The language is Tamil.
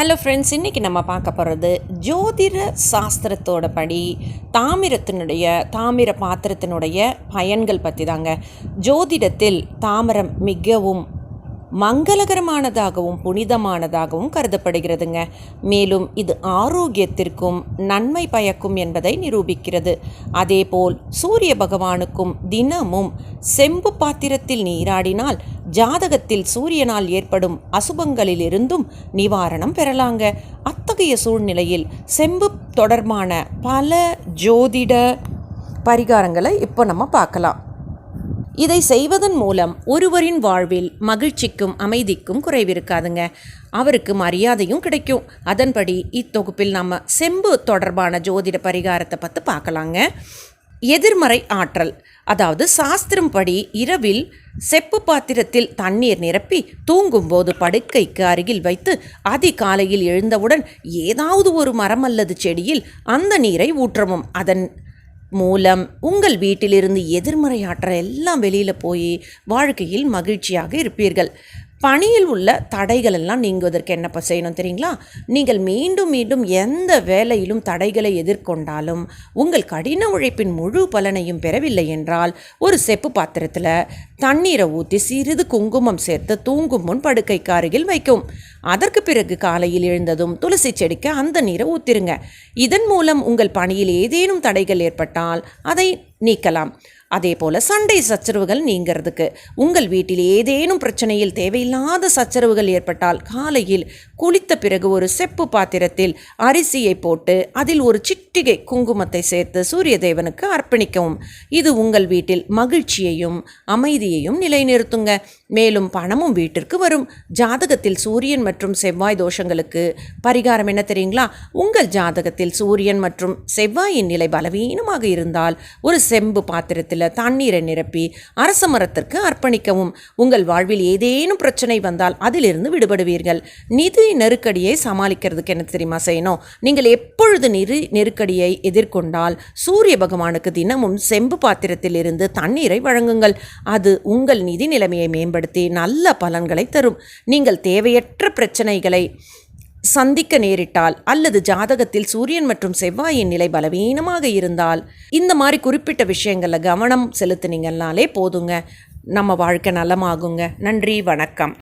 ஹலோ ஃப்ரெண்ட்ஸ் இன்றைக்கி நம்ம பார்க்க போகிறது ஜோதிட சாஸ்திரத்தோட படி தாமிரத்தினுடைய தாமிர பாத்திரத்தினுடைய பயன்கள் பற்றி தாங்க ஜோதிடத்தில் தாமிரம் மிகவும் மங்களகரமானதாகவும் புனிதமானதாகவும் கருதப்படுகிறதுங்க. மேலும் இது ஆரோக்கியத்திற்கும் நன்மை பயக்கும் என்பதை நிரூபிக்கிறது. அதேபோல் சூரிய பகவானுக்கும் தினமும் செம்பு பாத்திரத்தில் நீராடினால் ஜாதகத்தில் சூரியனால் ஏற்படும் அசுபங்களிலிருந்தும் நிவாரணம் பெறலாங்க. அத்தகைய சூழ்நிலையில் செம்பு தொடர்பான பல ஜோதிட பரிகாரங்களை இப்போ நம்ம பார்க்கலாம். இதை செய்வதன் மூலம் ஒருவரின் வாழ்வில் மகிழ்ச்சிக்கும் அமைதிக்கும் குறைவிருக்காதுங்க. அவருக்கு மரியாதையும் கிடைக்கும். அதன்படி இத்தொகுப்பில் நம்ம செம்பு தொடர்பான ஜோதிட பரிகாரத்தை பற்றி பார்க்கலாங்க. எதிர்மறை ஆற்றல் அதாவது சாஸ்திரம் படி இரவில் செப்பு பாத்திரத்தில் தண்ணீர் நிரப்பி தூங்கும்போது படுக்கைக்கு அருகில் வைத்து அதிகாலையில் எழுந்தவுடன் ஏதாவது ஒரு மரம் அல்லது செடியில் அந்த நீரை ஊற்றவும். அதன் மூலம் உங்கள் வீட்டிலிருந்து எதிர்மறையாற்ற எல்லாம் வெளியில் போய் வாழ்க்கையில் மகிழ்ச்சியாக இருப்பீர்கள். பணியில் உள்ள தடைகள் எல்லாம் நீங்குவதற்கு என்னப்போ செய்யணும் தெரியுங்களா? நீங்கள் மீண்டும் மீண்டும் எந்த வேலையிலும் தடைகளை எதிர்கொண்டாலும் உங்கள் கடின உழைப்பின் முழு பலனையும் பெறவில்லை என்றால் ஒரு செப்பு பாத்திரத்தில் தண்ணீரை ஊற்றி சிறிது குங்குமம் சேர்த்து தூங்கும் முன் படுக்கைக்கு அருகில் வைக்கும். அதற்கு பிறகு காலையில் எழுந்ததும் துளசி செடிக்கு அந்த நீரை ஊற்றிருங்க இதன் மூலம் உங்கள் பணியில் ஏதேனும் தடைகள் ஏற்பட்டால் அதை நீக்கலாம். அதே போல் சண்டை சச்சரவுகள் நீங்கிறதுக்கு. உங்கள் வீட்டில் ஏதேனும் பிரச்சனையில் தேவையில்லாத சச்சரவுகள் ஏற்பட்டால் காலையில் குளித்த பிறகு ஒரு செப்பு பாத்திரத்தில் அரிசியை போட்டு அதில் ஒரு சிட்டிகை குங்குமத்தை சேர்த்து சூரிய தேவனுக்கு அர்ப்பணிக்கவும். இது உங்கள் வீட்டில் மகிழ்ச்சியையும் அமைதியையும் நிலைநிறுத்துங்க. மேலும் பணமும் வீட்டிற்கு வரும். ஜாதகத்தில் சூரியன் மற்றும் செவ்வாய் தோஷங்களுக்கு பரிகாரம் என்ன தெரியுங்களா? உங்கள் ஜாதகத்தில் சூரியன் மற்றும் செவ்வாயின் நிலை பலவீனமாக இருந்தால் ஒரு செம்பு பாத்திரத்தில் தண்ணீரை நிரப்பி அரச மரத்திற்கு அர்ப்பணிக்கவும். உங்கள் வாழ்வில் ஏதேனும் பிரச்சனை வந்தால் அதிலிருந்து விடுபடுவீர்கள். நிதி நெருக்கடியை சமாளிக்கிறதுக்கு என்ன தெரியுமா செய்யணும்? நீங்கள் எப்பொழுது நிதி நெருக்கடியை எதிர்கொண்டால் சூரிய பகவானுக்கு தினமும் செம்பு பாத்திரத்தில் இருந்து தண்ணீரை வழங்குங்கள். அது உங்கள் நிதி நிலைமையை மேம்படுத்தி நல்ல பலன்களை தரும். நீங்கள் தேவையற்ற பிரச்சனைகளை சந்திக்க நேரிட்டால் அல்லது ஜாதகத்தில் சூரியன் மற்றும் செவ்வாயின் நிலை பலவீனமாக இருந்தால் இந்த மாதிரி குறிப்பிட்ட விஷயங்களில் கவனம் செலுத்துனீங்கன்னாலே போதுங்க. நம்ம வாழ்க்கை நலமாகுங்க. நன்றி வணக்கம்.